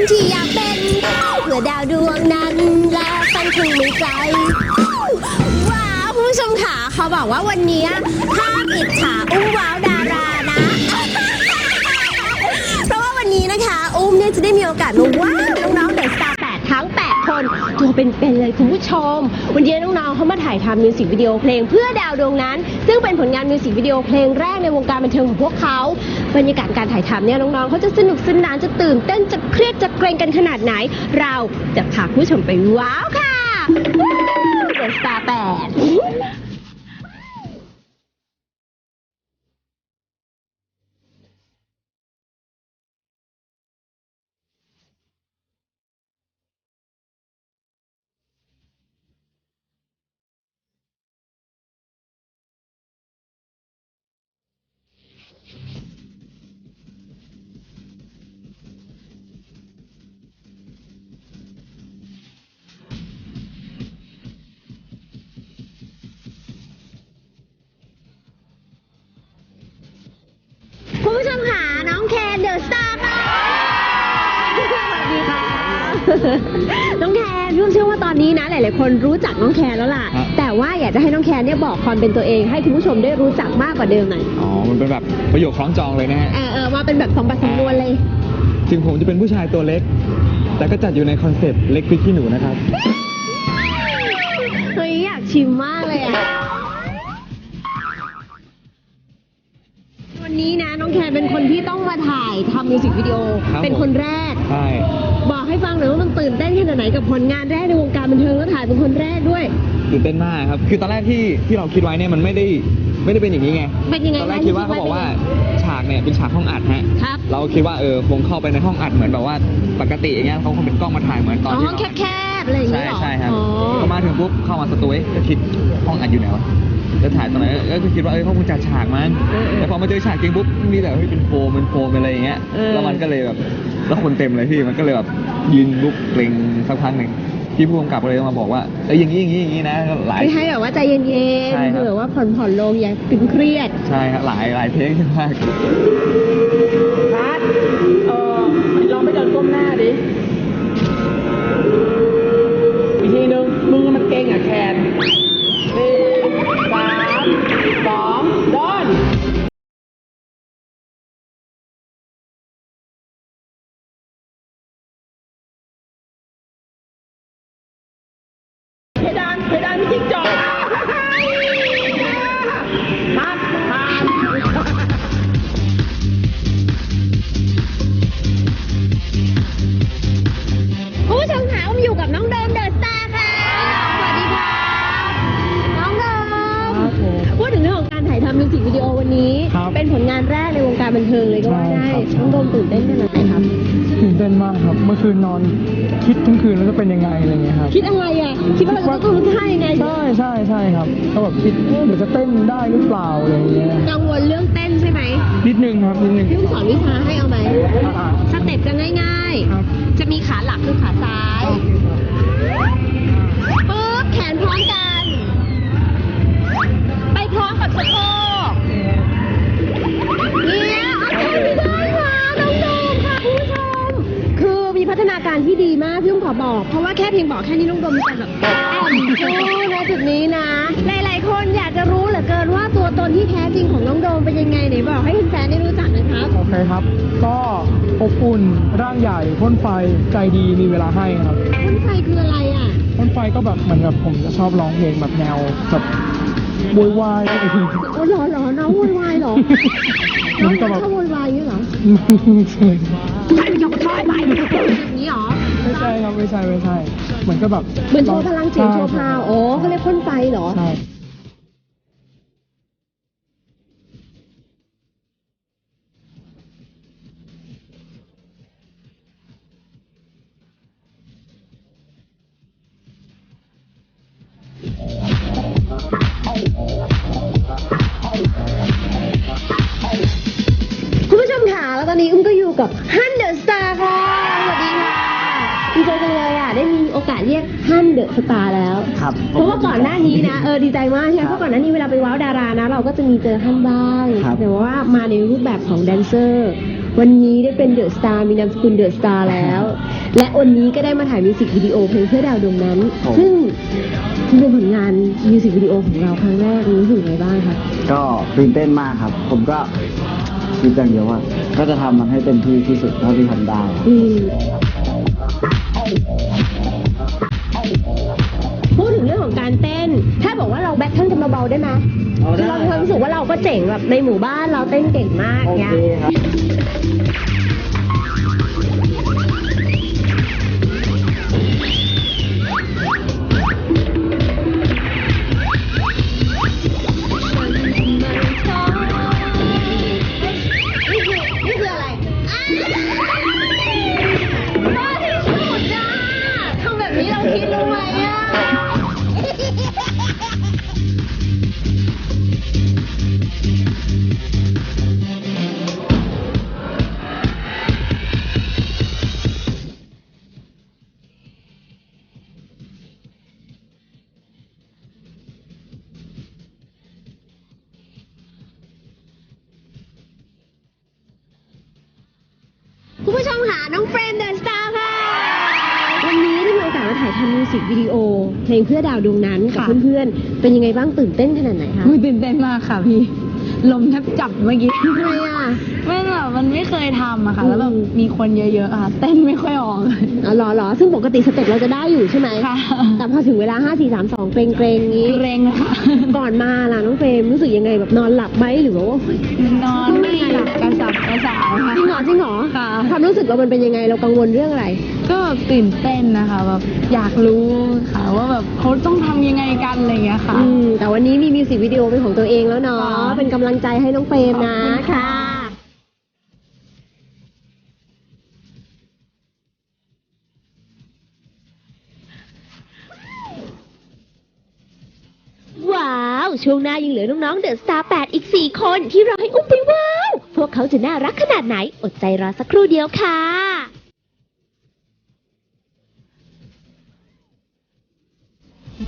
นที่อยากเป็นเมื่อดาวดวงนั้นและฝันคงไม่ไกลว้าวคุณผู้ชมค่ะเขาบอกว่าวันนี้ห้ามอิจฉาอุ้มว้าวดารานะ เพราะว่าวันนี้นะคะ อุ้มเนี่ยจะได้มีโอกาสมาว้าวน้องๆเด็กสตาร์แปดทั้ง8คนตัวเป็นๆเลยคุณผู้ชม วันนี้น้องๆเขามาถ่ายทำมิวสิกวิดีโอเพลงเพื่อดาวดวงนั้น ซึ่งเป็นผลงานมิวสิกวิดีโอเพลงแรกในวงการบันเทิงของพวกเขา บรรยากาศการถ่ายทำเนี่ยน้องๆเขาจะสนุกสนานจะตื่นเต้นจะเครียดจะเกรงกันขนาดไหน เราจะพาผู้ชมไปว้าวค่ะเด็กสตาร์แปด น้องแคนพี่อุ้มเชื่อว่าตอนนี้นะ หลาย ๆ คนรู้จักน้องแคนแล้วล่ะ ครับ แต่ว่าอยากจะให้น้องแคนเนี่ยบอกความเป็นตัวเองให้คุณผู้ชมได้รู้จักมากกว่าเดิมหน่อยอ๋อ มันเป็นแบบประโยคคล้องจองเลยนะฮะ เออเออมาเป็นแบบสองบัตสำนวนเลย ถึงผมจะเป็นผู้ชายตัวเล็ก แต่ก็จัดอยู่ในคอนเซ็ปต์เล็กพริกขี้หนูนะครับ เฮ้ยอยากชิมมากเลยอะ วันนี้นะน้องแคนเป็นคนที่ต้องมาถ่ายทำมิวสิกวิดีโอ ครับเป็นคนแรก ใช่ บอกให้ฟังหน่อยว่ามันตื่นเต้นขนาดไหนกับผลงานแรกในวงการบันเทิงแล้วถ่ายเป็นคนแรกด้วย ตื่นเต้นมากครับ คือตอนแรกที่ที่เราคิดไว้เนี่ยมันไม่ได้ไม่ได้เป็นอย่างนี้ไง เป็นยังไงตอนแรกคะคิดว่าที่เขาคิดไว้บอกว่าเป็นฉากเนี่ยเป็นฉากห้องอัดฮะ ครับ เราคิดว่าเออคงเข้าไปในห้องอัดเหมือนแบบว่าปกติอย่างเงี้ยเขาคงเป็นกล้องมาถ่ายเหมือนตอนอ๋อที่ห้องเราแคบๆอะไรอย่างใช่เงี้ยเหรอใช่ครับอ๋อพอมาถึงปุ๊บเข้ามาสตูดิก็คิดห้องอัดอยู่ไหนวะ จะถ่ายตรงไหนก็คือคิดว่าเออเขาคงจัดฉากมั้งเออเออแต่พอมาเจอฉากจริงปุ๊บมีแต่เฮ้ยเป็นโฟมเป็นโฟมเป็นอะไรอย่างเงี้ยเออ แล้วมันก็เลยแบบแล้วคนเต็มเลยพี่มันก็เลยแบบยืนลุกเกรงสักพักหนึ่งพี่ผู้กำกับก็เลยมาบอกว่าเอออย่างนี้อย่างนี้อย่างนี้นะก็หลายไม่ให้แบบว่าใจเย็นใช่ๆครับเผื่อว่าผ่อนผ่อนๆลงอย่าตึงเครียด ใช่ครับหลายหลายเทคมาก พัดเออลองไปเดินก้มหน้าดิ อีกทีนึงมึงมันเก่งอะแคน เป็นผลงานแรกในวงการบันเทิงเลยก็ว่าได้ใช่ครับ น้องโดมตื่นเต้นขนาดไหนครับ ตื่นเต้นมากครับ เมื่อคืนนอนคิดทั้งคืนแล้วจะเป็นยังไงอะไรเงี้ยครับ คิดอะไรอะ คิดว่าเราจะต้องท่ายังไงใช่ใช่ใช่ครับก็แบบคิดเอ๊ะเดี๋ยวจะเต้นได้หรือเปล่าอะไรเงี้ย กังวลเรื่องเต้นใช่ไหมนิดนึงครับนิดนึงพี่อุ้มสอนวิชาให้เอาไหมอ่าสเต็ปจะง่ายครับๆจะมีขาหลักคือขาซ้ายปึ๊บแขนพร้อมกัน ไปพร้อมกับส เพราะว่าแค่เพียงบอกแค่นี้น้องโดมมีการแบบแอมชูนะจุดนี้นะ หลายๆ คนอยากจะรู้เหลือเกินว่าตัวตนที่แท้จริงของน้องโดมเป็นยังไงไหนบอกให้แฟนๆได้รู้จักหนะครับ โอเคครับ ก็อบอุ่นร่างใหญ่พ่นไฟใจดีมีเวลาให้ครับพ่นไฟคืออะไรอะพ่นไฟก็แบบเหมือนแบบผมจะชอบร้องเพลงแบบแนวแบบโวยวายอะไรอย่างเงี้ยโอ้ยเหรอเหรอน้องโวยวายเหรอน้องชอบโวยวายอย่างนี้เหรอไม่ใช่ใช่ชอบโวยวายอย่างนี้เหรอไม่ใช่ครับไม่ใช่ไม่ใช่ เหมือนก็แบบ เหมือนโชว์พลังเสียงโชว์พาวใช่อ๋อเขาเรียกพ่นไฟเหรอ ใช่ อกาสเรียกฮันเดอะสตาร์แล้ว ครับเพราะว่าก่อนหน้านี้นะเออดีใจมากใช่ไหมเพราะก่อนหน้านี้เวลาไปว้าวดารานะ เราก็จะมีเจอฮันบ้าง ครับ แต่ว่ามาในรูปแบบของแดนเซอร์ วันนี้ได้เป็นเดอะสตาร์มีนามสกุลเดอะสตาร์แล้ว และวันนี้ก็ได้มาถ่ายมิวสิกวิดีโอเพลงเพื่อดาวดวงนั้นซึ่งเป็นผลงานมิวสิกวิดีโอของเราครั้งแรกรู้สึกไงบ้างคะ ก็ตื่นเต้นมากครับ ผมก็คิดอย่างเดียวว่า ก็จะทำมันให้เต็มที่ที่สุดเท่าที่ทำได้ อืม เทิลกันเบาๆได้ไหมเอาได้เรามีความรู้สึกว่าเราก็เจ๋งแบบในหมู่บ้านเราเต้นเก่งมากโอเนี้เคยครับนี่คือนี่คืออะไรบ้า น้องเฟรมเดอะสตาร์ค่ะ วันนี้ได้มีโอกาสมาถ่ายทำมิวสิกวิดีโอ เพลงเพื่อดาวดวงนั้นกับค่ะ เพื่อนๆ เป็นยังไงบ้างตื่นเต้นขนาดไหนคะ อุ๊ยตื่นเต้นมากค่ะพี่ ลมแทบจับเมื่อกี้ทำไมอะ ไม่แบบมันไม่เคยทำอะค่ะอืมแล้วแบบมีคนเยอะๆอะค่ะ เต้นไม่ค่อยออกเลยอ๋อเหรอเหรอซึ่งปกติสเต็ปเราจะได้อยู่ใช่ไหมค่ะ แต่พอถึงเวลา 5 4 3 2เกรงเกรงๆงี้ เกรงเลยค่ะก่อนมาล่ะน้องเฟรมรู้สึกยังไงแบบนอนหลับไหมหรือว่าโอ๊ย นอนไม่หลับกระสับกระส่ายค่ะ จริงเหรอจริงเหรอค่ะ ความรู้สึกเรามันเป็นยังไงเรากังวลเรื่องอะไร ก็ตื่นเต้นนะคะแบบอยากรู้ค่ะว่าแบบเขาต้องทำยังไงกันอะไรอย่างเงี้ยค่ะ อืมแต่วันนี้มีมิวสิกวิดีโอเป็นของตัวเองแล้วเนาะ ค่ะ เป็นกำลังใจให้น้องเฟรมนะขอบคุณค่ะค่ะว้าว ช่วงหน้ายังเหลือน้องๆเดอะสตาร์8อีก 4 คนที่รอให้อุ้มไปว้าว พวกเขาจะน่ารักขนาดไหน อดใจรอสักครู่เดียวค่ะ